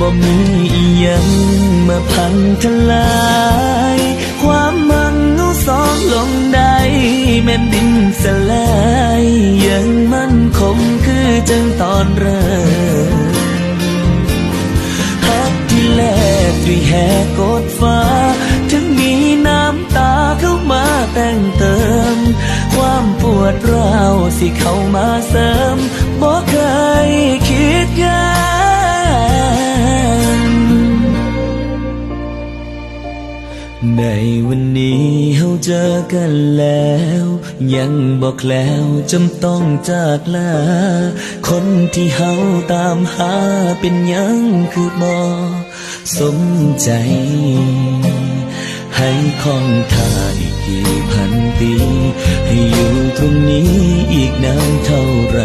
บ่มีอีหยังมาพังทลาย ความมันเอาสองลงได้แม่นดินสลายยังมั่นคงคือจังตอนเริ่มฮักที่แลกด้วยแหกกดฟ้า ถึงมีน้ำตาเข้ามาแต่งเติม ความปวดร้าวสิเข้ามาเสริม ในวันนี้เฮาเจอกันแล้ว ยังบอกแล้วจำต้องจากลา คนที่เฮาตามหาเป็นยังคือบ่สมใจ ให้คองท่าอีกกี่พันปี ให้อยู่ตรงนี้อีกนานเท่าไร